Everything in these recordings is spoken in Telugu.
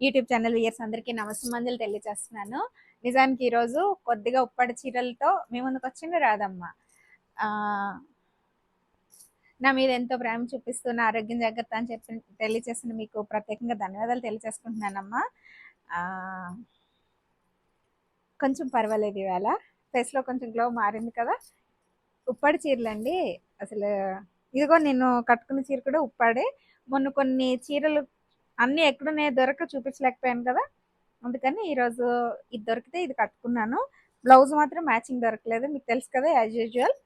యూట్యూబ్ ఛానల్ ఇయర్స్ అందరికీ నమస్కారం తెలియజేస్తున్నాను. నిజానికి ఈరోజు కొద్దిగా ఉప్పటి చీరలతో మీ ముందుకు వచ్చింది రాదమ్మ నా మీద ఎంతో ప్రేమ చూపిస్తున్న ఆరోగ్యం జాగ్రత్త అని చెప్పి తెలియజేసిన మీకు ప్రత్యేకంగా ధన్యవాదాలు తెలియజేసుకుంటున్నానమ్మా. కొంచెం పర్వాలేదు ఇవాళ. ఫేస్లో కొంచెం గ్లో మారింది కదా. ఉప్పాడి చీరలండి. అసలు ఇదిగో నేను కట్టుకున్న చీర కూడా ఉప్పాడే. మొన్న కొన్ని చీరలు అన్నీ ఎక్కడున్నాయో దొరక చూపించలేకపోయాను కదా. అందుకని ఈరోజు ఇది దొరికితే ఇది కట్టుకున్నాను. బ్లౌజ్ మాత్రం మ్యాచింగ్ దొరకలేదు. మీకు తెలుసు కదా యాజ్ యూజువల్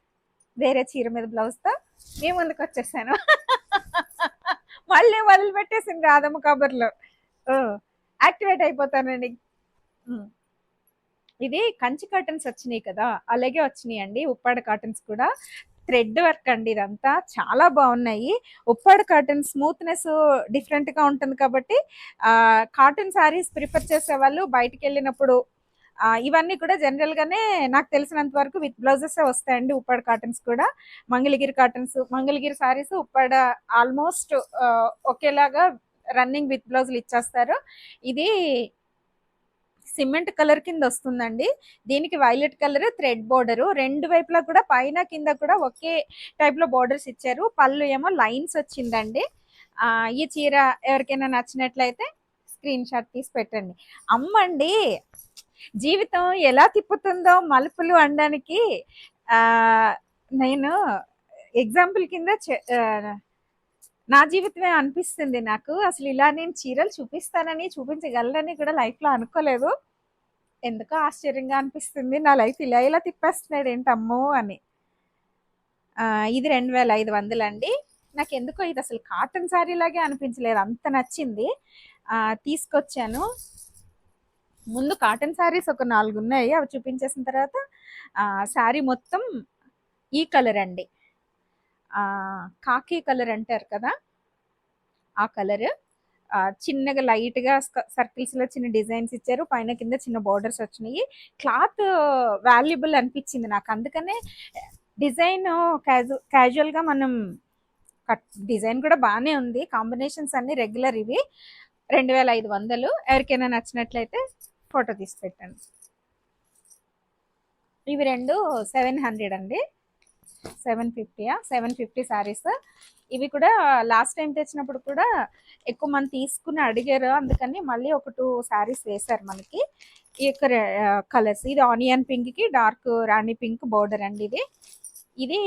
వేరే చీర మీద బ్లౌజ్తో మీ ముందుకు వచ్చేసాను. మళ్ళీ వదిలిపెట్టేసింది రాధమ్మ కబర్లో. యాక్టివేట్ అయిపోతానండి. ఇది కంచి కాటన్స్ వచ్చినాయి కదా అలాగే వచ్చినాయి అండి ఉప్పాడ కాటన్స్ కూడా. థ్రెడ్ వర్క్ అండి ఇదంతా. చాలా బాగున్నాయి. ఉప్పాడ కాటన్ స్మూత్నెస్ డిఫరెంట్గా ఉంటుంది కాబట్టి కాటన్ శారీస్ ప్రిఫర్ చేసే వాళ్ళు బయటికి వెళ్ళినప్పుడు ఇవన్నీ కూడా జనరల్గానే నాకు తెలిసినంత వరకు విత్ బ్లౌజెస్ వస్తాయండి ఉప్పాడ కాటన్స్ కూడా. Mangalagiri cottons Mangalagiri sarees Uppada almost ఒకేలాగా రన్నింగ్ విత్ బ్లౌజులు ఇచ్చేస్తారు. ఇది సిమెంట్ కలర్ కింద వస్తుందండి. దీనికి వైలెట్ కలర్ థ్రెడ్ బోర్డర్. రెండు వైపులా కూడా పైన కింద కూడా ఒకే టైప్లో బోర్డర్స్ ఇచ్చారు. పళ్ళు ఏమో లైన్స్ వచ్చిందండి. ఈ చీర ఎవరికైనా నచ్చినట్లయితే స్క్రీన్ షాట్ తీసి పెట్టండి. అమ్మండి జీవితం ఎలా తిప్పుతుందో మలుపులు అనడానికి నేను ఎగ్జాంపుల్ కింద చె- నా జీవితమే అనిపిస్తుంది నాకు. అసలు ఇలా నేను చీరలు చూపిస్తానని చూపించగలనని కూడా లైఫ్లో అనుకోలేదు. ఎందుకో ఆశ్చర్యంగా అనిపిస్తుంది. నా లైఫ్ ఇలా ఇలా తిప్పేస్తున్నాడు ఏంటమ్మో అని. ఇది రెండు వేల ఐదు వందలు అండి నాకు ఎందుకో ఇది అసలు కాటన్ శారీ లాగే అనిపించలేదు. అంత నచ్చింది. తీసుకొచ్చాను. ముందు కాటన్ శారీస్ ఒక నాలుగు ఉన్నాయి. అవి చూపించేసిన తర్వాత శారీ మొత్తం ఈ కలర్ అండి. కాకి కలర్ అంటారు కదా? ఆ కలర్. చిన్నగా లైట్గా సర్కిల్స్లో చిన్న డిజైన్స్ ఇచ్చారు. పైన కింద చిన్న బార్డర్స్ వచ్చినాయి. క్లాత్ వాల్యుబుల్ అనిపించింది నాకు. అందుకనే డిజైన్ క్యాజు క్యాజువల్గా మనం కట్ డిజైన్ కూడా బాగానే ఉంది. కాంబినేషన్స్ అన్నీ రెగ్యులర్ ఇవి. రెండు వేల ఐదు వందలు. ఎవరికైనా నచ్చినట్లయితే ఫోటో తీసి పెట్టండి. ఇవి రెండు సెవెన్ హండ్రెడ్ అండి. సెవెన్ ఫిఫ్టీయా? సెవెన్ ఫిఫ్టీ శారీస్ ఇవి కూడా లాస్ట్ టైం తెచ్చినప్పుడు కూడా ఎక్కువ మంది తీసుకుని అడిగారు. అందుకని మళ్ళీ ఒక టూ శారీస్ వేశారు మనకి. ఈ యొక్క కలర్స్ ఇది ఆనియన్ పింక్కి డార్క్ రాణి పింక్ బోర్డర్ అండి ఇది. ఇది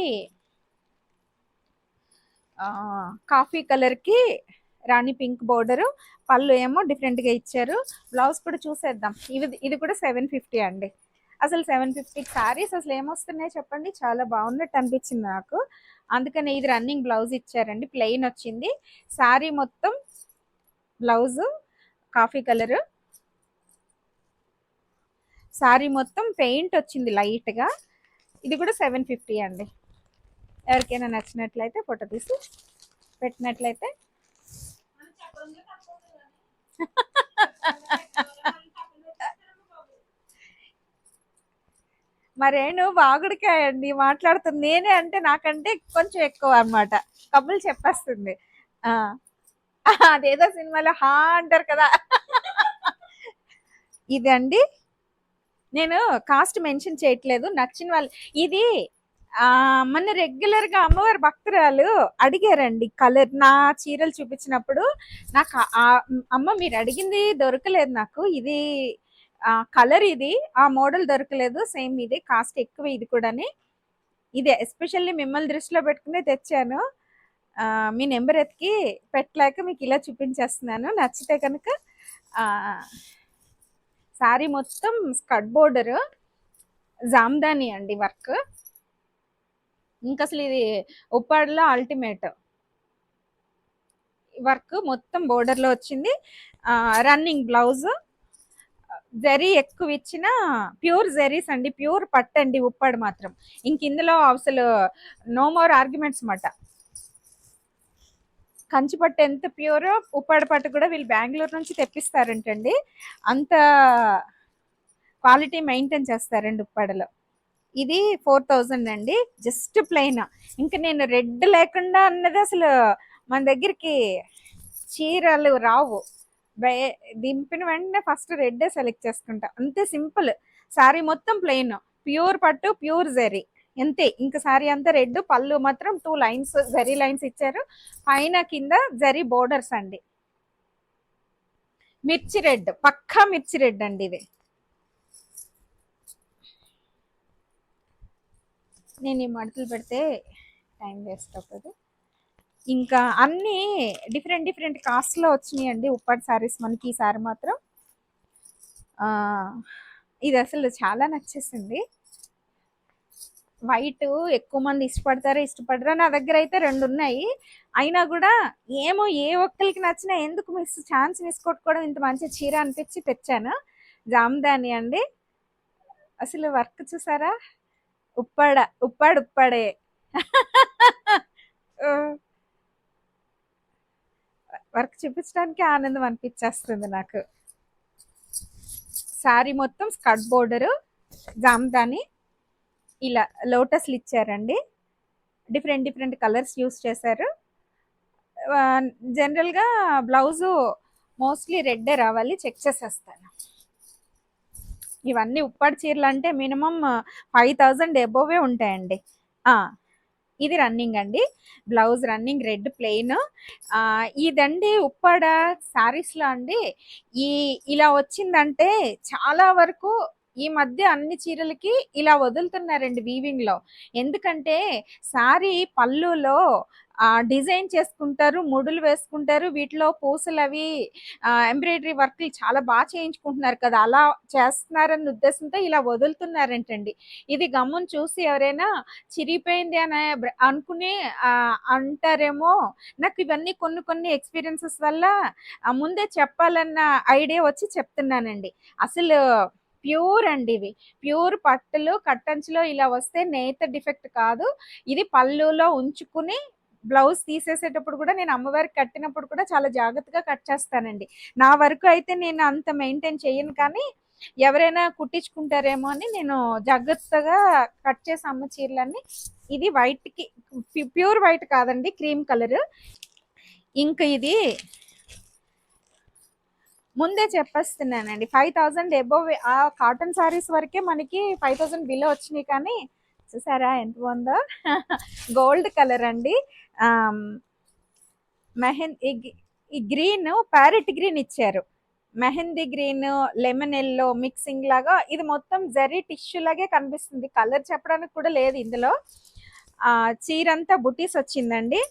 కాఫీ కలర్కి రాణి పింక్ బోర్డరు పళ్ళు ఏమో డిఫరెంట్గా ఇచ్చారు. బ్లౌజ్ కూడా చూసేద్దాం. ఇది ఇది కూడా సెవెన్ ఫిఫ్టీ అండి. అసలు సెవెన్ ఫిఫ్టీ శారీస్ అసలు ఏమొస్తున్నాయి చెప్పండి. చాలా బాగున్నట్టు అనిపించింది నాకు. అందుకని ఇది రన్నింగ్ బ్లౌజ్ ఇచ్చారండి. ప్లెయిన్ వచ్చింది. శారీ మొత్తం బ్లౌజ్ కాఫీ కలరు. శారీ మొత్తం పెయింట్ వచ్చింది లైట్గా. ఇది కూడా సెవెన్ ఫిఫ్టీ అండి. ఎవరికైనా నచ్చినట్లయితే ఫోటో తీసి పెట్టినట్లయితే. మరేను వాగుడికాయ అండి మాట్లాడుతుంది నేనే అంటే నాకంటే కొంచెం ఎక్కువ అన్నమాట. కబుల్ చెప్పేస్తుంది. అదేదో సినిమాలో హా అంటారు కదా. ఇది అండి నేను కాస్ట్ మెన్షన్ చేయట్లేదు. నచ్చిన వాళ్ళు ఇది మన రెగ్యులర్గా అమ్మవారి భక్తురాలు అడిగారండి కలర్. నా చీరలు చూపించినప్పుడు నాకు ఆ- అమ్మ మీరు అడిగింది దొరకలేదు నాకు. ఇది కలర్ ఇది ఆ మోడల్ దొరకలేదు. సేమ్ ఇది కాస్ట్ ఎక్కువ ఇది కూడాని. ఇది ఎస్పెషల్లీ మిమ్మల్ని దృష్టిలో పెట్టుకునే తెచ్చాను. మీ నెంబర్ ఎత్తికి పెట్టలేక మీకు ఇలా చూపించేస్తున్నాను. నచ్చితే కనుక శారీ మొత్తం స్కట్ బోర్డర్ జామ్దాని అండి వర్క్. ఇంకా అసలు ఇది ఉప్పాడలో అల్టిమేట్. వర్క్ మొత్తం బోర్డర్లో వచ్చింది. Running blouse. జరీ ఎక్కువ ఇచ్చిన ప్యూర్ జరీస్ అండి ప్యూర్ పట్టండి అండి ఉప్పాడు మాత్రం. ఇంక ఇందులో అసలు నో మోర్ ఆర్గ్యుమెంట్స్ మాట. కంచి పట్టు ఎంత ప్యూర్ ఉప్పాడు పట్టు కూడా వీళ్ళు బెంగళూరు నుంచి తెప్పిస్తారంటండి. అంత క్వాలిటీ మెయింటైన్ చేస్తారండి ఉప్పాడలో. ఇది ఫోర్ థౌజండ్ అండి జస్ట్ ప్లెయిన్. ఇంకా నేను రెడ్ లేకుండా అన్నది అసలు మన దగ్గరికి చీరలు రావు. దింపిన వెంటనే ఫస్ట్ రెడ్ సెలెక్ట్ చేసుకుంటా. అంతే సింపుల్ సారీ మొత్తం ప్లెయిన్ ప్యూర్ పట్టు ప్యూర్ జరీ. అంతే. ఇంకా సారీ అంతా రెడ్ పళ్ళు మాత్రం టూ లైన్స్ జరీ లైన్స్ ఇచ్చారు. పైన కింద జరీ బోర్డర్స్ అండి. మిర్చి రెడ్ పక్కా మిర్చి రెడ్ అండి ఇది. నేను ఈ మడతలు పెడితే టైం వేస్ట్ అవుతుంది. ఇంకా అన్నీ డిఫరెంట్ డిఫరెంట్ కాస్ట్లో వచ్చినాయి అండి ఉప్పాడు సారీస్ మనకి ఈ సారీ మాత్రం. ఇది అసలు చాలా నచ్చేసింది. వైట్ ఎక్కువ మంది ఇష్టపడతారో ఇష్టపడరా? నా దగ్గర అయితే రెండు ఉన్నాయి. అయినా కూడా ఏమో ఏ ఒక్కరికి నచ్చినా ఎందుకు మిస్ ఛాన్స్ మిస్ కొట్టుకోవడం ఇంత మంచి చీర అనిపించి తెచ్చాను. జామ్దాని అండి. అసలు వర్క్ చూసారా? ఉప్పాడ ఉప్పాడు ఉప్పాడే. వర్క్ చూపించడానికి ఆనందం అనిపించేస్తుంది నాకు. శారీ మొత్తం స్కర్ట్ బోర్డరు జామ్దాని ఇలా లోటస్లు ఇచ్చారండి. డిఫరెంట్ డిఫరెంట్ కలర్స్ యూస్ చేశారు. జనరల్గా బ్లౌజు మోస్ట్లీ రెడ్డే రావాలి చెక్ చేసేస్తాను. ఇవన్నీ ఉప్పాడు చీరలు అంటే మినిమం ఫైవ్ థౌజండ్ ఎబోవే ఉంటాయండి. ఇది రన్నింగ్ అండి. బ్లౌజ్ రన్నింగ్ రెడ్ ప్లెయిన్ ఇదండి ఉప్పాడ శారీస్లో అండి. ఈ ఇలా వచ్చిందంటే చాలా వరకు ఈ మధ్య అన్ని చీరలకి ఇలా వదులుతున్నారండి వీవింగ్లో. ఎందుకంటే సారీ పళ్ళులో డిజైన్ చేసుకుంటారు ముడులు వేసుకుంటారు వీటిలో పూసలు అవి ఎంబ్రాయిడరీ వర్క్లు చాలా బాగా చేయించుకుంటున్నారు కదా. అలా చేస్తున్నారన్న ఉద్దేశంతో ఇలా వదులుతున్నారంటండి. ఇది గమ్మును చూసి ఎవరైనా చిరిగిపోయింది అని అనుకుని అంటారేమో. నాకు ఇవన్నీ కొన్ని కొన్ని ఎక్స్పీరియన్సెస్ వల్ల ముందే చెప్పాలన్న ఐడియా వచ్చి చెప్తున్నానండి. అసలు ప్యూర్ అండి ఇవి. ప్యూర్ పట్టులు కట్టంచులో ఇలా వస్తే నేత డిఫెక్ట్ కాదు. ఇది పళ్ళులో ఉంచుకుని బ్లౌజ్ తీసేసేటప్పుడు కూడా నేను అమ్మవారికి కట్టినప్పుడు కూడా చాలా జాగ్రత్తగా కట్ చేస్తానండి. నా వరకు అయితే నేను అంత మెయింటైన్ చేయను కానీ ఎవరైనా కుట్టించుకుంటారేమో అని నేను జాగ్రత్తగా కట్ చేసి అమ్మ చీరలన్నీ ఇది వైట్కి ప్యూర్ వైట్ కాదండి క్రీమ్ కలర్. ఇంకా ఇది ముందే చెప్పేస్తున్నానండి. ఫైవ్ థౌజండ్ ఎబోవ్ ఆ కాటన్ సారీస్ వరకే మనకి ఫైవ్ థౌజండ్ బిలో వచ్చినాయి కానీ చూసారా ఎంత బాగుందో? గోల్డ్ కలర్ అండి. మెహందీ ఈ గ్రీన్ ప్యారెట్ గ్రీన్ ఇచ్చారు. Mehndi green lemon yellow mixing లాగా ఇది మొత్తం జరీ టిష్యూ లాగే కనిపిస్తుంది. కలర్ చెప్పడానికి కూడా లేదు ఇందులో. చీర అంతా బుటీస్ వచ్చిందండి.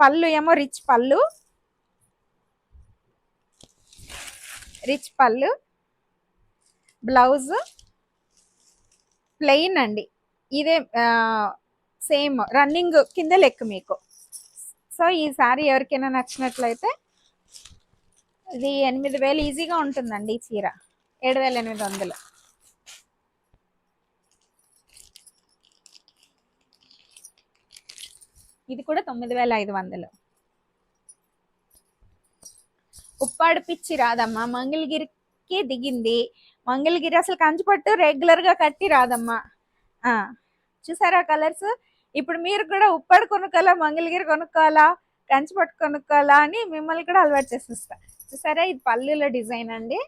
పళ్ళు ఏమో రిచ్ పళ్ళు. రిచ్ పళ్ళు బ్లౌజ్ ప్లెయిన్ అండి. ఇదే సేమ్ రన్నింగ్ కింద లెక్క మీకు. సో ఈ సారీ ఎవరికైనా నచ్చినట్లయితే ఇది ఎనిమిది వేలు ఈజీగా ఉంటుందండి ఈ చీర. ఏడు వేల ఎనిమిది వందలు. ఇది కూడా తొమ్మిది వేల ఐదు వందలు. ఉప్పాడు పిచ్చి రాదమ్మా. మంగళగిరికి దిగింది. మంగళగిరి అసలు కంచిపట్టు రెగ్యులర్గా కట్టి రాదమ్మా. ఆ చూసారా కలర్స్ ఇప్పుడు మీరు కూడా ఉప్పాడు కొనుక్కోవాలా మంగళగిరి కొనుక్కోవాలా కంచిపట్టు కొనుక్కోవాలా అని మిమ్మల్ని కూడా అలవాటు చేసేస్తా. చూసారా? ఇది పల్లెల డిజైన్ అండి.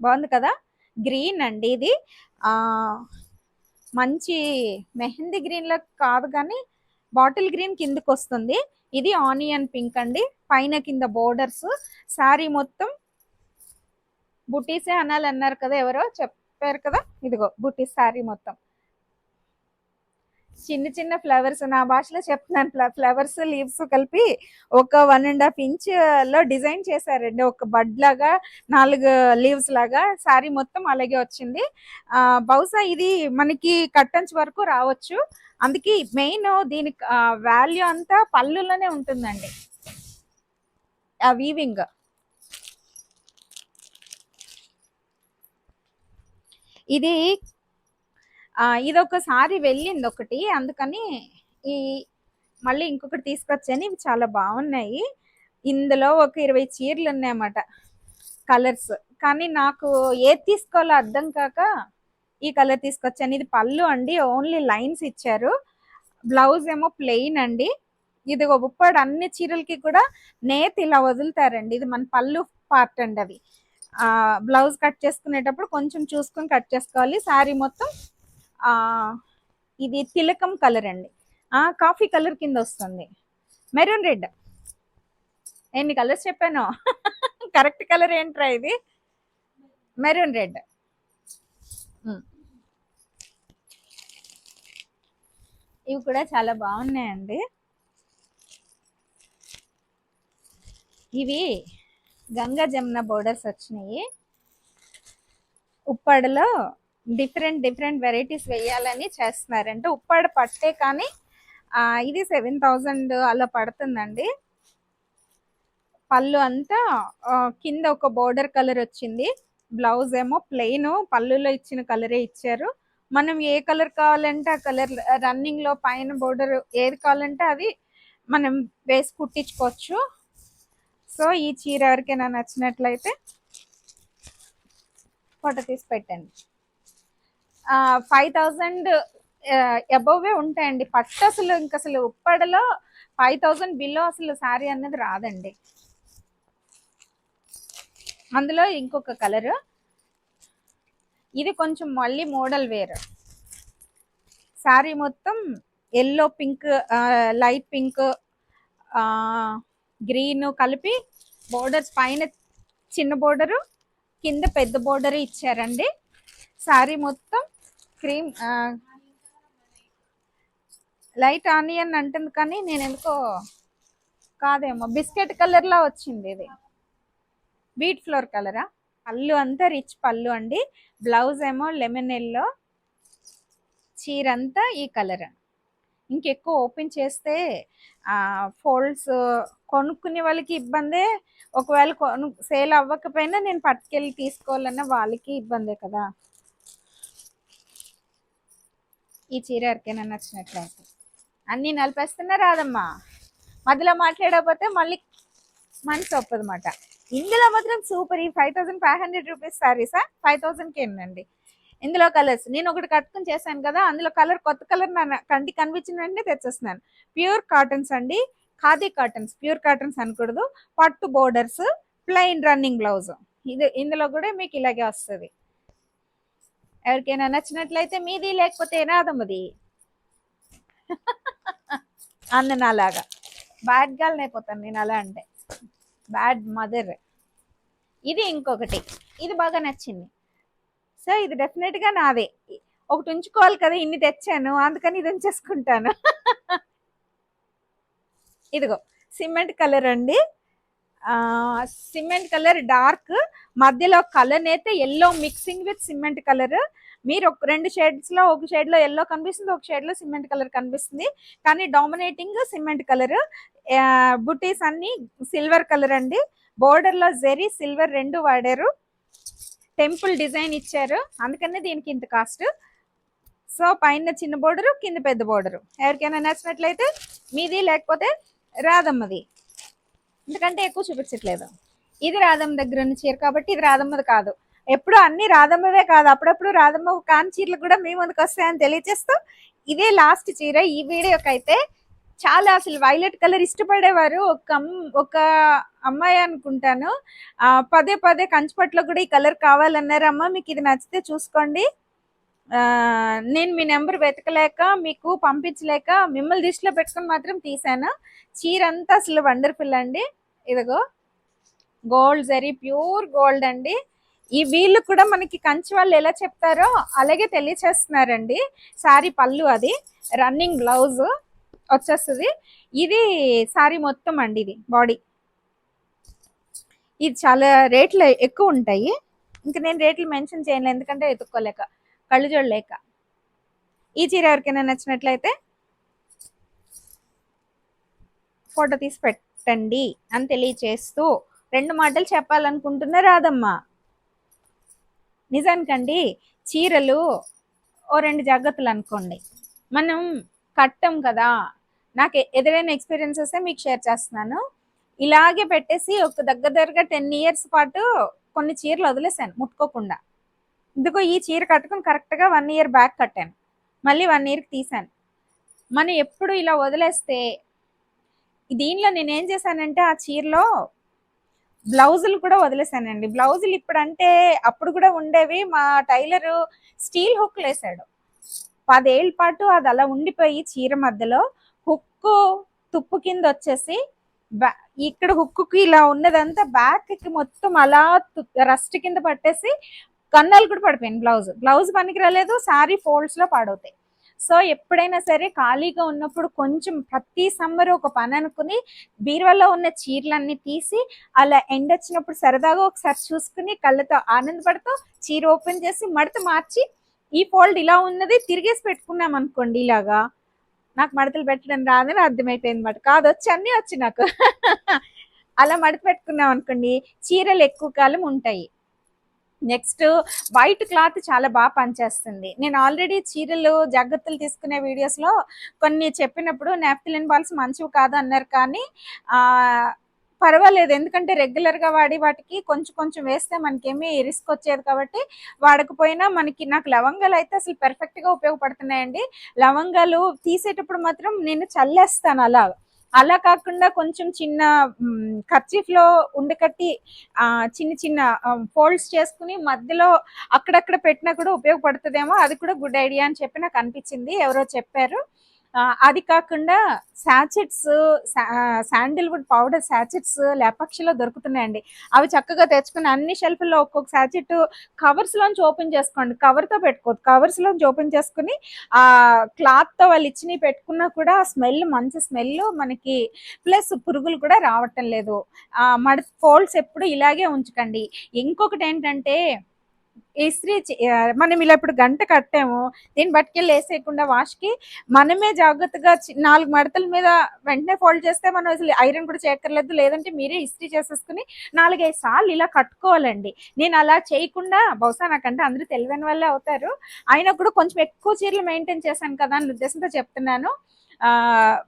బాగుంది కదా? గ్రీన్ అండి ఇది. ఆ మంచి మెహందీ గ్రీన్లో కాదు కానీ బాటిల్ గ్రీన్ కిందకి వస్తుంది ఇది ఆనియన్ పింక్ అండి. పైన కింద బోర్డర్స్. శారీ మొత్తం బుటీసే అనాలి అన్నారు కదా ఎవరో చెప్పారు కదా? ఇదిగో బుటీస్ శారీ మొత్తం. చిన్న చిన్న ఫ్లవర్స్ నా భాషలో చెప్తున్నాను ఫ్లవర్స్ లీవ్స్ కలిపి ఒక వన్ అండ్ హాఫ్ ఇంచ్లో డిజైన్ చేశారండి. ఒక బడ్ లాగా నాలుగు లీవ్స్ లాగా శారీ మొత్తం అలాగే వచ్చింది. ఆ బహుశా ఇది మనకి కట్టంచ్ వరకు రావచ్చు. అందుకే మెయిన్ దీని వాల్యూ అంతా పళ్ళులోనే ఉంటుందండి. ఆ వీవింగ్ ఇది ఇది ఒకసారి వెళ్ళింది ఒకటి అందుకని ఈ మళ్ళీ ఇంకొకటి తీసుకొచ్చాను ఇవి చాలా బాగున్నాయి. ఇందులో ఒక ఇరవై చీరలు ఉన్నాయన్నమాట కలర్స్ కానీ నాకు ఏది తీసుకోవాలో అర్థం కాక ఈ కలర్ తీసుకొచ్చాను. ఇది పళ్ళు అండి. ఓన్లీ లైన్స్ ఇచ్చారు. బ్లౌజ్ ఏమో ప్లెయిన్ అండి. ఇదిగో ఉప్పాడు అన్ని చీరలకి కూడా నేతి ఇలా వదులుతారండి. ఇది మన పళ్ళు పార్ట్ అండి అది బ్లౌజ్ కట్ చేసుకునేటప్పుడు కొంచెం చూసుకొని కట్ చేసుకోవాలి. శారీ మొత్తం ఇది తిలకం కలర్ అండి. కాఫీ కలర్ కింద వస్తుంది. Maroon red. ఎన్ని కలర్స్ చెప్పాను? కరెక్ట్ కలర్ ఏంట్రా ఇది? Maroon red. ఇవి కూడా చాలా బాగున్నాయండి. ఇవి గంగా జమున బోర్డర్స్ వచ్చినాయి. ఉప్పాడలో డిఫరెంట్ డిఫరెంట్ వెరైటీస్ వేయాలని చేస్తున్నారంటే ఉప్పాడ పట్టే కానీ ఇది సెవెన్ థౌజండ్ అలా పడుతుందండి. పళ్ళు అంతా కింద ఒక బోర్డర్ కలర్ వచ్చింది. బ్లౌజ్ ఏమో ప్లెయిన్ పళ్ళులో ఇచ్చిన కలరే ఇచ్చారు. మనం ఏ కలర్ కావాలంటే ఆ కలర్ రన్నింగ్లో పైన బోర్డర్ ఏది కావాలంటే అది మనం వేసి కుట్టించుకోవచ్చు. సో ఈ చీర ఎవరికైనా నచ్చినట్లయితే ఫోటో తీసి పెట్టండి. ఫైవ్ థౌజండ్ అబోవే ఉంటాయండి. పట్టు అసలు ఇంక అసలు ఉప్పడలో ఫైవ్ థౌజండ్ బిలో అసలు శారీ అనేది రాదండి. అందులో ఇంకొక కలర్ ఇది కొంచెం మళ్ళీ మోడల్ వేర్. శారీ మొత్తం yellow pink light pink green కలిపి బోర్డర్స్ పైన చిన్న బోర్డరు కింద పెద్ద బోర్డర్ ఇచ్చారండి. శారీ మొత్తం క్రీమ్ లైట్ ఆనియన్ అంటుంది కానీ నేను ఎందుకో కాదేమో బిస్కెట్ కలర్లో వచ్చింది ఇది. బీట్ ఫ్లోర్ కలరా పళ్ళు అంతా రిచ్ పళ్ళు అండి. బ్లౌజ్ ఏమో లెమన్ ఎల్లో చీర అంతా ఈ కలర్ ఇంకెక్కువ ఓపెన్ చేస్తే ఫోల్డ్స్ కొనుక్కునే వాళ్ళకి ఇబ్బందే. ఒకవేళ కొను సేల్ అవ్వకపోయినా నేను పట్టుకెళ్ళి తీసుకోవాలన్నా వాళ్ళకి ఇబ్బందే కదా. ఈ చీర ఎవరికైనా నచ్చినట్లయితే. అన్నీ నలిపేస్తున్నా రాదమ్మా. మధ్యలో మాట్లాడకపోతే మళ్ళీ మనసు ఒప్పదన్నమాట. ఇందులో మాత్రం సూపర్. ఈ five thousand five hundred rupees శారీసా five థౌసండ్కి ఏనండి ఇందులో కలర్స్ నేను ఒకటి కట్టుకుని చేశాను కదా అందులో కలర్ కొత్త కలర్ నా కంటి కనిపించిన వెంటనే తెచ్చేస్తున్నాను. ప్యూర్ కాటన్స్ అండి. ఖాదీ కాటన్స్ ప్యూర్ కాటన్స్ అనకూడదు. పట్టు బోర్డర్స్ ప్లెయిన్ రన్నింగ్ బ్లౌజ్ ఇది ఇందులో కూడా మీకు ఇలాగే వస్తుంది. ఎవరికైనా నచ్చినట్లయితే మీది లేకపోతే ఏనాదమ్మది అన్న నాలాగా. బ్యాడ్ గర్ల్ అయిపోతాను నేను అలా అంటే. బ్యాడ్ మదర్ ఇది ఇంకొకటి. ఇది బాగా నచ్చింది. సో ఇది డెఫినెట్గా నాదే. ఒకటి ఉంచుకోవాలి కదా ఇన్ని తెచ్చాను అందుకని ఇది ఉంచేసుకుంటాను. ఇదిగో సిమెంట్ కలర్ అండి. Cement colour dark. మధ్యలో కలర్ అయితే yellow mixing with cement colour. మీరు ఒక రెండు షేడ్స్లో ఒక షేడ్లో ఎల్లో కనిపిస్తుంది ఒక షేడ్లో సిమెంట్ కలర్ కనిపిస్తుంది. కానీ డామినేటింగ్ సిమెంట్ కలర్. బుటీస్ అన్ని సిల్వర్ కలర్ అండి. బోర్డర్లో జెరీ సిల్వర్ రెండు వాడారు. టెంపుల్ డిజైన్ ఇచ్చారు. అందుకనే దీనికి ఇంత కాస్ట్ సో పైన చిన్న బోర్డరు కింద పెద్ద బోర్డరు ఎవరికైనా నచ్చినట్లయితే మీది లేకపోతే రాధమ్మది. ఎందుకంటే ఎక్కువ చూపించట్లేదు. ఇది రాధమ్మ దగ్గర ఉన్న చీర కాబట్టి ఇది రాధమ్మది కాదు. ఎప్పుడు అన్ని రాధమ్మవే కాదు. అప్పుడప్పుడు రాధమ్మ కాని చీరలు కూడా మీ ముందుకు వస్తాయని తెలియజేస్తూ ఇదే లాస్ట్ చీర. ఈ వీడియోకి అయితే చాలా అసలు వైలెట్ కలర్ ఇష్టపడేవారు. ఒక ఒక అమ్మాయి అనుకుంటాను. పదే పదే కంచిపట్లో కూడా ఈ కలర్ కావాలన్నారు. అమ్మ మీకు ఇది నచ్చితే చూసుకోండి. నేను మీ నెంబర్ వెతకలేక మీకు పంపించలేక మిమ్మల్ని దృష్టిలో పెట్టుకొని మాత్రం తీసాను చీర అంతా అసలు వండర్ఫుల్ అండి. ఇదిగో గోల్డ్ జరీ ప్యూర్ గోల్డ్ అండి. ఈ వీళ్ళు కూడా మనకి కంచి వాళ్ళు ఎలా చెప్తారో అలాగే తెలియచేస్తున్నారండి. సారీ పళ్ళు అది. Running blouse. వచ్చేస్తుంది. ఇది సారీ మొత్తం అండి ఇది బాడీ. ఇది చాలా రేట్లు ఎక్కువ ఉంటాయి. ఇంకా నేను రేట్లు మెన్షన్ చేయను ఎందుకంటే ఎత్తుక్కోలేక కళ్ళు చూడలేక. ఈ చీర ఎవరికైనా నచ్చినట్లయితే ఫోటో తీసి పెట్టండి అని తెలియచేస్తూ రెండు మాటలు చెప్పాలనుకుంటున్నా రాదమ్మా నిజానికండి చీరలు ఓ రెండు జాగ్రత్తలు అనుకోండి. మనం కట్టం కదా నాకు ఎదురైన ఎక్స్పీరియన్స్ మీకు షేర్ చేస్తున్నాను. ఇలాగే పెట్టేసి ఒక దగ్గర దగ్గరగా టెన్ ఇయర్స్ పాటు కొన్ని చీరలు వదిలేసాను ముట్టుకోకుండా. ఇందుకో ఈ చీర కట్టుకుని కరెక్ట్గా వన్ ఇయర్ బ్యాక్ కట్టాను. మళ్ళీ వన్ ఇయర్కి తీసాను మనం ఎప్పుడు ఇలా వదిలేస్తే దీనిలో నేను ఏం చేశానంటే ఆ చీరలో బ్లౌజులు కూడా వదిలేసానండి బ్లౌజులు ఇప్పుడు అంటే అప్పుడు కూడా ఉండేవి. మా టైలర్ స్టీల్ హుక్లు వేసాడు పదేళ్ళ పాటు అది అలా ఉండిపోయి చీర మధ్యలో. హుక్కు తుప్పు కింద వచ్చేసి ఇక్కడ హుక్కుకి ఇలా ఉన్నదంతా బ్యాక్కి మొత్తం అలా రస్ట్ కింద పట్టేసి కన్నాలు కూడా పడిపోయింది బ్లౌజ్. బ్లౌజ్ పనికి రాలేదు సారీ ఫోల్డ్స్లో పాడవుతాయి. సో ఎప్పుడైనా సరే ఖాళీగా ఉన్నప్పుడు కొంచెం ప్రతి సమ్మర్ ఒక పని అనుకుని బీరువాలో ఉన్న చీరలన్నీ తీసి అలా ఎండ్ వచ్చినప్పుడు సరదాగా ఒకసారి చూసుకుని కళ్ళతో ఆనందపడుతూ చీర ఓపెన్ చేసి మడత మార్చి ఈ ఫోల్డ్ ఇలా ఉన్నది తిరిగేసి పెట్టుకున్నాం అనుకోండి ఇలాగా నాకు మడతలు పెట్టడం రాదని అర్థమైపోయింది అనమాట కాదు వచ్చి అన్నీ వచ్చి నాకు. అలా మడత పెట్టుకున్నాం అనుకోండి చీరలు ఎక్కువ కాలం ఉంటాయి. నెక్స్ట్ వైట్ క్లాత్ చాలా బాగా పనిచేస్తుంది. నేను ఆల్రెడీ చీరలు జాగ్రత్తలు తీసుకునే వీడియోస్లో కొన్ని చెప్పినప్పుడు నాప్థిలిన్ బాల్స్ మంచివి కాదు అన్నారు కానీ పర్వాలేదు. ఎందుకంటే రెగ్యులర్గా వాడి వాటికి కొంచెం కొంచెం వేస్తే మనకేమీ రిస్క్ వచ్చేది కాబట్టి వాడకపోయినా మనకి నాకు లవంగాలు అయితే అసలు పెర్ఫెక్ట్గా ఉపయోగపడుతున్నాయండి. లవంగాలు తీసేటప్పుడు మాత్రం నేను చల్లేస్తాను అలా. అలా కాకుండా కొంచెం చిన్న ఖర్చీఫ్లో ఉండకట్టి చిన్న చిన్న ఫోల్డ్స్ చేసుకుని మధ్యలో అక్కడక్కడ పెట్టినా కూడా ఉపయోగపడుతుందేమో అది కూడా గుడ్ ఐడియా అని చెప్పి నాకు అనిపించింది. ఎవరో చెప్పారు. అది కాకుండా శాచెట్స్ శాండిల్వుడ్ పౌడర్ శాచెట్స్ లేపక్షిలో దొరుకుతున్నాయండి. అవి చక్కగా తెచ్చుకుని అన్ని షెల్ఫ్లో ఒక్కొక్క శాచెట్ కవర్స్లోంచి ఓపెన్ చేసుకోండి. కవర్తో పెట్టుకోవద్దు. కవర్స్లోంచి ఓపెన్ చేసుకుని ఆ క్లాత్తో వాళ్ళు ఇచ్చినవి పెట్టుకున్నా కూడా స్మెల్ మంచి స్మెల్ మనకి ప్లస్ పురుగులు కూడా రావటం లేదు. మడ ఫోల్డ్స్ ఎప్పుడు ఇలాగే ఉంచకండి. ఇంకొకటి ఏంటంటే ఇస్త్రీ మనం ఇలా ఇప్పుడు గంట కట్టాము దీన్ని బట్టుకెళ్ళి వేసేయకుండా వాష్కి మనమే జాగ్రత్తగా చి- నాలుగు మడతల మీద వెంటనే ఫోల్డ్ చేస్తే మనం అసలు ఐరన్ కూడా చేయక్కర్లేదు. లేదంటే మీరే ఇస్త్రీ చేసేసుకుని నాలుగైదు సార్లు ఇలా కట్టుకోవాలండి. నేను అలా చేయకుండా బహుశా నాకంటే అందరూ తెలివైన వాళ్ళే అవుతారు. అయినా కూడా కొంచెం ఎక్కువ చీరలు మెయింటైన్ చేశాను కదా అని ఉద్దేశంతో చెప్తున్నాను.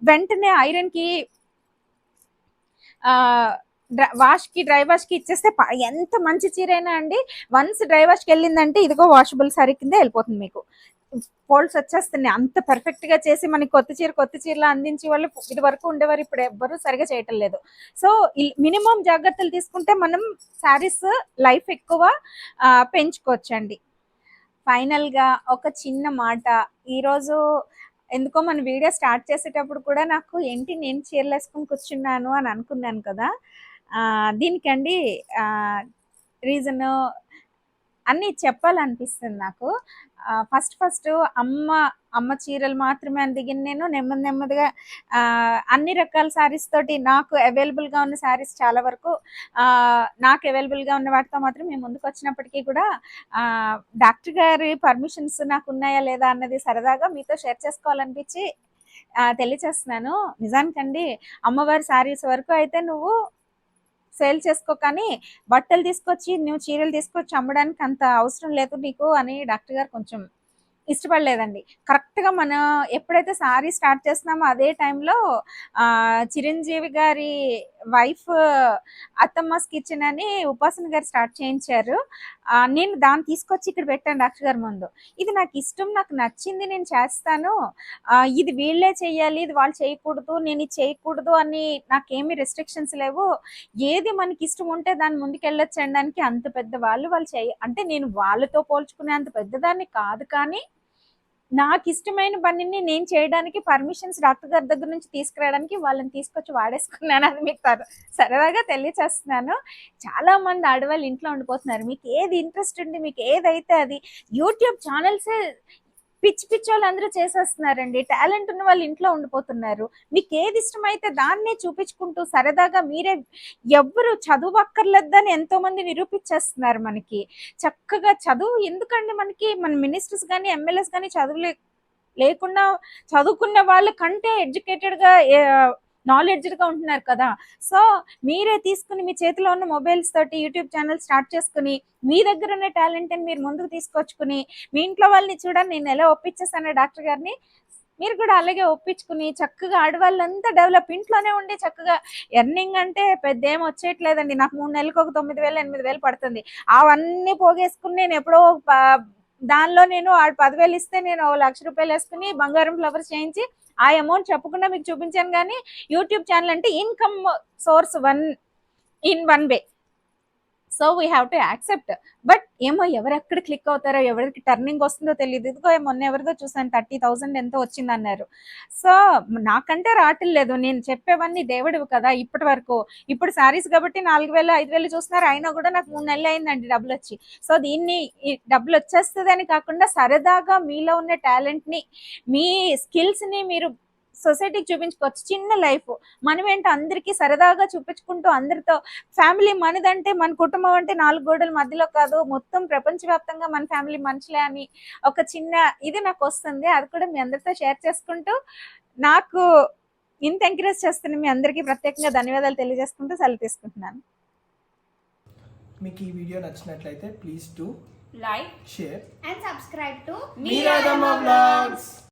వెంటనే ఐరన్కి ఆ వాష్కి డ్రై వాష్కి ఇచ్చేస్తే ఎంత మంచి చీర అయినా అండి వన్స్ డ్రై వాష్కి వెళ్ళిందంటే ఇదిగో వాషబుల్ సారీ కింద వెళ్ళిపోతుంది మీకు. ఫోల్డ్స్ వచ్చేస్తున్నాయి. అంత పర్ఫెక్ట్గా చేసి మనకి కొత్త చీర కొత్త చీరలు అందించే వాళ్ళు ఇది వరకు ఉండేవారు ఇప్పుడు ఎవ్వరు సరిగా చేయటం లేదు. సో మినిమం జాగ్రత్తలు తీసుకుంటే మనం శారీస్ లైఫ్ ఎక్కువ పెంచుకోవచ్చండి. ఫైనల్గా ఒక చిన్న మాట. ఈరోజు ఎందుకో మన వీడియో స్టార్ట్ చేసేటప్పుడు కూడా నాకు ఏంటి నేను చీరలు వేసుకుని కూర్చున్నాను అని అనుకున్నాను కదా. దీనికండి రీజను అన్నీ చెప్పాలనిపిస్తుంది నాకు. ఫస్ట్ ఫస్ట్ అమ్మ అమ్మ చీరలు మాత్రమే అని దిగిన నేను నెమ్మది నెమ్మదిగా అన్ని రకాల శారీస్ తోటి నాకు అవైలబుల్గా ఉన్న శారీస్ చాలా వరకు నాకు అవైలబుల్గా ఉన్న వాటితో మాత్రం మేము ముందుకు వచ్చినప్పటికీ కూడా డాక్టర్ గారి పర్మిషన్స్ నాకు ఉన్నాయా లేదా అన్నది సరదాగా మీతో షేర్ చేసుకోవాలనిపించి తెలియచేస్తున్నాను. నిజానికండి అమ్మవారి శారీస్ వరకు అయితే నువ్వు సేల్ చేసుకో కానీ బట్టలు తీసుకొచ్చి నువ్వు చీరలు తీసుకొచ్చి అమ్మడానికి అంత అవసరం లేదు నీకు అని డాక్టర్ గారు కొంచెం ఇష్టపడలేదండి. కరెక్ట్గా మనం ఎప్పుడైతే సారీ స్టార్ట్ చేస్తున్నామో అదే టైంలో చిరంజీవి గారి వైఫ్ అత్తమ్మస్ కిచెన్ అని ఉపాసన గారు స్టార్ట్ చేయించారు. నేను దాన్ని తీసుకొచ్చి ఇక్కడ పెట్టాను డాక్టర్ గారి ముందు. ఇది నాకు ఇష్టం నాకు నచ్చింది నేను చేస్తాను. ఇది వీళ్ళే చేయాలి ఇది వాళ్ళు చేయకూడదు నేను ఇది చేయకూడదు అని నాకేమీ రెస్ట్రిక్షన్స్ లేవు. ఏది మనకి ఇష్టం ఉంటే దాని ముందుకెళ్ళొచ్చు అనడానికి అంత పెద్ద వాళ్ళు వాళ్ళు చేయ అంటే నేను వాళ్ళతో పోల్చుకునే అంత పెద్దదాన్ని కాదు కానీ నాకు ఇష్టమైన పనిని నేను చేయడానికి పర్మిషన్స్ డాక్టర్ గారి దగ్గర నుంచి తీసుకురావడానికి వాళ్ళని తీసుకొచ్చి వాడేసుకున్నాను. అది మీకు సరదాగా తెలియచేస్తున్నాను. చాలా మంది ఆడవాళ్ళు ఇంట్లో ఉండిపోతున్నారు. మీకు ఏది ఇంట్రెస్ట్ ఉంది మీకు ఏదైతే అది యూట్యూబ్ ఛానల్సే పిచ్చి పిచ్చి వాళ్ళు అందరూ చేసేస్తున్నారండి. టాలెంట్ ఉన్న వాళ్ళు ఇంట్లో ఉండిపోతున్నారు. మీకు ఏది ఇష్టమైతే దాన్నే చూపించుకుంటూ సరదాగా మీరే ఎవ్వరు చదువు అక్కర్లేదని ఎంతో మంది నిరూపించేస్తున్నారు మనకి. చక్కగా చదువు ఎందుకండి మనకి? మన మినిస్టర్స్ కానీ ఎమ్మెల్యేస్ కానీ చదువు లేకుండా చదువుకున్న వాళ్ళ కంటే ఎడ్యుకేటెడ్గా నాలెడ్జ్డ్గా ఉంటున్నారు కదా. సో మీరే తీసుకుని మీ చేతిలో ఉన్న మొబైల్స్ తోటి యూట్యూబ్ ఛానల్ స్టార్ట్ చేసుకుని మీ దగ్గర ఉన్న టాలెంట్ని మీరు ముందుకు తీసుకొచ్చుకుని మీ ఇంట్లో వాళ్ళని చూడండి నేను ఎలా ఒప్పించేసాను డాక్టర్ గారిని మీరు కూడా అలాగే ఒప్పించుకుని చక్కగా ఆడవాళ్ళంతా డెవలప్ ఇంట్లోనే ఉండి చక్కగా ఎర్నింగ్ అంటే పెద్ద ఏం వచ్చేయట్లేదండి. నాకు మూడు నెలలకు ఒక తొమ్మిది వేలు ఎనిమిది వేలు పడుతుంది. అవన్నీ పోగేసుకుని నేను ఎప్పుడో దానిలో నేను ఆ పదివేలు ఇస్తే నేను లక్ష రూపాయలు వేసుకుని బంగారం ఫ్లవర్స్ చేయించి ఆ అమౌంట్ చెప్పకుండా మీకు చూపించాను కానీ యూట్యూబ్ ఛానల్ అంటే income source one in one way so we have to accept. But ఏమో ఎవరు ఎక్కడ క్లిక్ అవుతారో ఎవరికి టర్నింగ్ వస్తుందో తెలియదు ఇదిగో మొన్న ఎవరిదో చూసాను థర్టీ థౌసండ్ ఎంతో వచ్చింది అన్నారు. సో నాకంటే రావట్లేదు నేను చెప్పేవన్నీ దేవుడివి కదా ఇప్పటి వరకు. ఇప్పుడు శారీస్ కాబట్టి నాలుగు వేలు ఐదు వేలు చూస్తున్నారు. అయినా కూడా నాకు మూడు నెలలు అయిందండి డబ్బులు వచ్చి. సో దీన్ని డబ్బులు వచ్చేస్తుంది అని కాకుండా సరదాగా మీలో ఉన్న టాలెంట్ని మీ స్కిల్స్ని మీరు సొసైటీకి చూపించుకోవచ్చు. చిన్న లైఫ్. మనం ఏంటో అందరికీ సరదాగా చూపించుకుంటూ అందరితో ఫ్యామిలీ మనదంటే మన కుటుంబం అంటే నాలుగు గోడల మధ్యలో కాదు. మొత్తం ప్రపంచవ్యాప్తంగా మన ఫ్యామిలీ మనుషులే అని ఒక చిన్న ఇది నాకు వస్తుంది. అది కూడా మీ అందరితో షేర్ చేసుకుంటూ నాకు ఇంత ఎంకరేజ్ చేస్తున్న మీ అందరికీ ప్రత్యేకంగా ధన్యవాదాలు తెలియజేసుకుంటూ సెలవు తీసుకుంటున్నాను. మీకు ఈ వీడియో నచ్చినట్లయితే please to like share subscribe to మీరాదమ్మ బ్లాగ్స్